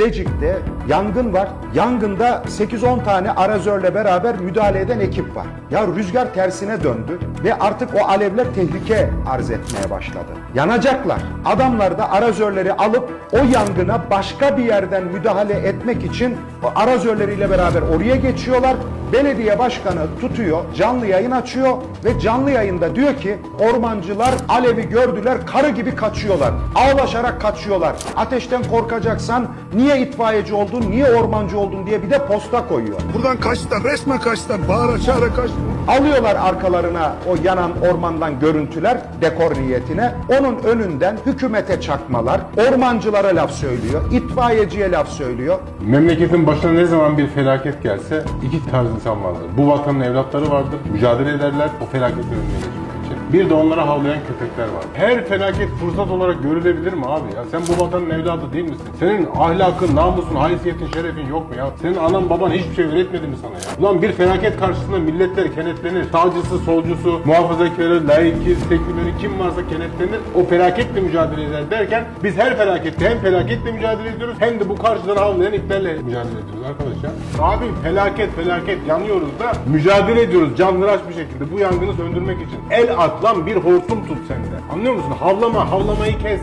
Bilecik'te yangın var. Yangında 8-10 tane arazörle beraber müdahale eden ekip var. Ya rüzgar tersine döndü ve artık o alevler tehlike arz etmeye başladı. Yanacaklar. Adamlar da arazörleri alıp o yangına başka bir yerden müdahale etmek için o arazörleriyle beraber oraya geçiyorlar. Belediye başkanı tutuyor, canlı yayın açıyor ve canlı yayında diyor ki ormancılar alevi gördüler, karı gibi kaçıyorlar. Ağlaşarak kaçıyorlar. Ateşten korkacaksan niye itfaiyeci oldun, niye ormancı oldun diye bir de posta koyuyor. Buradan kaçtılar, resmen kaçtılar. Bağıra çağıra kaçtılar. Alıyorlar arkalarına o yanan ormandan görüntüler dekor niyetine. Onun önünden hükümete çakmalar, ormancılara laf söylüyor, itfaiyeciye laf söylüyor. Memleketin başına ne zaman bir felaket gelse iki tarz insan vardır. Bu vatanın evlatları vardır, mücadele ederler o felaketin önüne için. Bir de onlara havlayan köpekler var. Her felaket fırsat olarak görülebilir mi abi ya? Sen bu vatanın evladı değil misin? Senin ahlakın, namusun, haysiyetin, şerefin yok mu ya? Senin anan baban hiçbir şey öğretmedi mi sana ya? Ulan bir felaket karşısında milletler kenetlenir. Sağcısı, solcusu, muhafazakarı, laiki, seküleri kim varsa kenetlenir. O felaketle mücadele eder derken biz her felakette hem felaketle mücadele ediyoruz hem de bu karşıdan havlayan itlerle mücadele ediyoruz arkadaşlar. Abi felaket felaket yanıyoruz da mücadele ediyoruz canlıraş bir şekilde bu yangını söndürmek için. El at lan bir hortum tut sende. Anlıyor musun? Havlama, havlamayı kes.